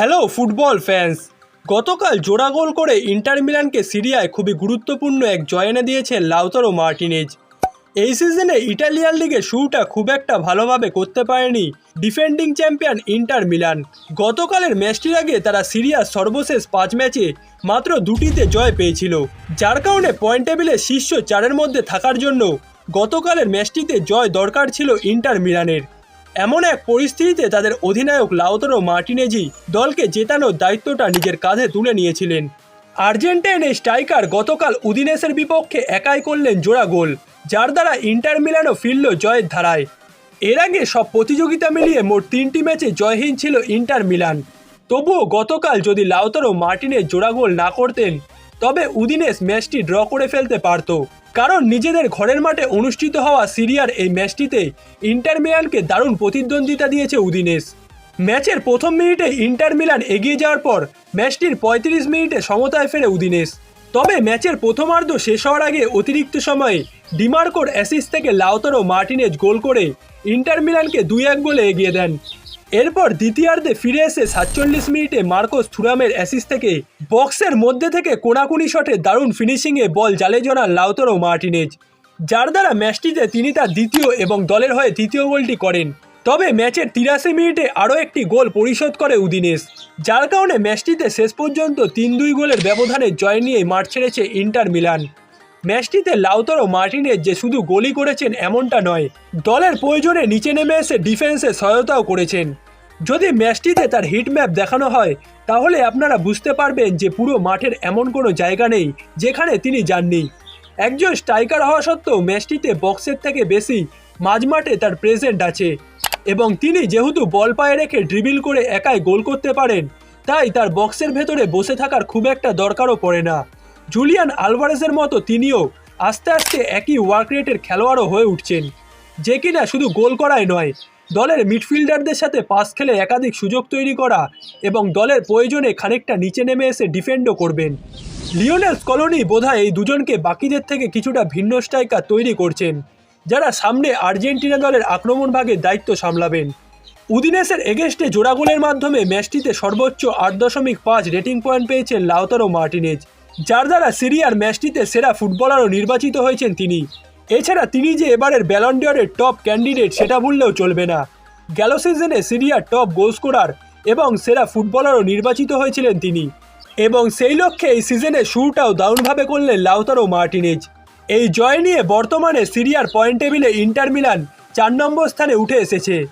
Hello football fans গতকাল জোড়া গোল করে ইন্টার মিলানকে সিরিয়ায় খুবই গুরুত্বপূর্ণ এক জয় এনে দিয়েছেন লাউতারো মার্টিনেজ। এই সিজনে ইটালিয়ান লিগে শুরুটা খুব একটা ভালোভাবে করতে পারেনি ডিফেন্ডিং চ্যাম্পিয়ন ইন্টার মিলান। গতকালের ম্যাচটির আগে তারা সিরিয়ার সর্বশেষ পাঁচ ম্যাচে মাত্র দুটিতে জয় পেয়েছিল, যার কারণে পয়েন্ট টেবিলে শীর্ষ চারের মধ্যে থাকার জন্য গতকালের ম্যাচটিতে জয় দরকার ছিল ইন্টার মিলানের। এমন এক পরিস্থিতিতে তাদের অধিনায়ক লাউতারো মার্টিনেজি দলকে জেতানোর দায়িত্বটা নিজের কাঁধে তুলে নিয়েছিলেন। আর্জেন্টাইন স্ট্রাইকার গতকাল উদিনেসের বিপক্ষে একাই করলেন জোড়া গোল, যার দ্বারা ইন্টার মিলানও ফিরল জয়ের ধারায়। এর আগে সব প্রতিযোগিতা মিলিয়ে মোট তিনটি ম্যাচে জয়হীন ছিল ইন্টার মিলান। তবুও গতকাল যদি লাউতারো মার্টিনের জোড়া গোল না করতেন তবে উদিনেস ম্যাচটি ড্র করে ফেলতে পারত। কারণ নিজেদের ঘরের মাঠে অনুষ্ঠিত হওয়া সিরিয়ার এই ম্যাচটিতে ইন্টার মিলানকে দারুণ প্রতিদ্বন্দ্বিতা দিয়েছে উদিনেস ম্যাচের প্রথম মিনিটে ইন্টার মিলান এগিয়ে যাওয়ার পর ম্যাচটির পঁয়ত্রিশ মিনিটে সমতায় ফেরে উদিনেস তবে ম্যাচের প্রথমার্ধ শেষ হওয়ার আগে অতিরিক্ত সময়ে ডিমার্কোর অ্যাসিস থেকে লাউতারো মার্টিনেজ গোল করে ইন্টার মিলানকে দুই এক গোলে এগিয়ে দেন। এরপর দ্বিতীয়ার্ধে ফিরে এসে সাতচল্লিশ মিনিটে মার্কোস থুরামের অ্যাসিস থেকে বক্সের মধ্যে থেকে কোনাকুনি শটে দারুণ ফিনিশিংয়ে বল জালে জড়ান লাউতরো মার্টিনেজ। যার দ্বারা ম্যাচটিতে তিনি তার দ্বিতীয় এবং দলের হয়ে তৃতীয় গোলটি করেন। তবে ম্যাচের তিরাশি মিনিটে আরও একটি গোল পরিশোধ করে উদিনেশ, যার কারণে ম্যাচটিতে শেষ পর্যন্ত তিন দুই গোলের ব্যবধানে জয় নিয়ে মাঠ ছেড়েছে ইন্টার মিলান। ম্যাচটিতে লাউতারো মার্টিনেজ যে শুধু গোলই করেছেন এমনটা নয়, দলের প্রয়োজনে নিচে নেমে এসে ডিফেন্সে সহায়তাও করেছেন। যদি ম্যাচটিতে তার হিট ম্যাপ দেখানো হয়, তাহলে আপনারা বুঝতে পারবেন যে পুরো মাঠের এমন কোনো জায়গা নেই যেখানে তিনি যাননি। একজন স্ট্রাইকার হওয়া সত্ত্বেও ম্যাচটিতে বক্সের থেকে বেশি মাঝমাঠে তার প্রেজেন্ট আছে এবং তিনি যেহেতু বল পায়ে রেখে ড্রিবিল করে একাই গোল করতে পারেন, তাই তার বক্সের ভেতরে বসে থাকার খুব একটা দরকারও পড়ে না। জুলিয়ান আলভারেজের মতো তিনিও আস্তে আস্তে একই ওয়ার্ক রেটের খেলোয়াড়ও হয়ে উঠছেন, যে কিনা শুধু গোল করাই নয়, দলের মিডফিল্ডারদের সাথে পাস খেলে একাধিক সুযোগ তৈরি করা এবং দলের প্রয়োজনে খানিকটা নিচে নেমে এসে ডিফেন্ডও করবেন। লিওনেল স্কলোনি বোধহয় এই দুজনকে বাকিদের থেকে কিছুটা ভিন্ন স্ট্রাইকার তৈরি করছেন, যারা সামনে আর্জেন্টিনা দলের আক্রমণ ভাগের দায়িত্ব সামলাবেন। উদিনেসের এগেস্টে জোড়া গোলের মাধ্যমে ম্যাচটিতে সর্বোচ্চ আট দশমিক পাঁচ রেটিং পয়েন্ট পেয়েছেন লাউতারো মার্টিনেজ। যার দ্বারা সিরিয়ার ম্যাচটিতে সেরা ফুটবলারও নির্বাচিত হয়েছেন তিনি। এছাড়া তিনি যে এবারের ব্যালন্ডিয়রের টপ ক্যান্ডিডেট সেটা বললেও চলবে না। গেল সিজনে সিরিয়ার টপ গোল স্কোরার এবং সেরা ফুটবলারও নির্বাচিত হয়েছিলেন তিনি। এবং সেই লক্ষ্যে এই সিজনে শুরুটাও দারুণভাবে করলেন লাউতারো মার্টিনেজ। এই জয় নিয়ে বর্তমানে সিরিয়ার পয়েন্ট টেবিলে ইন্টার মিলান চার নম্বর স্থানে উঠে এসেছে।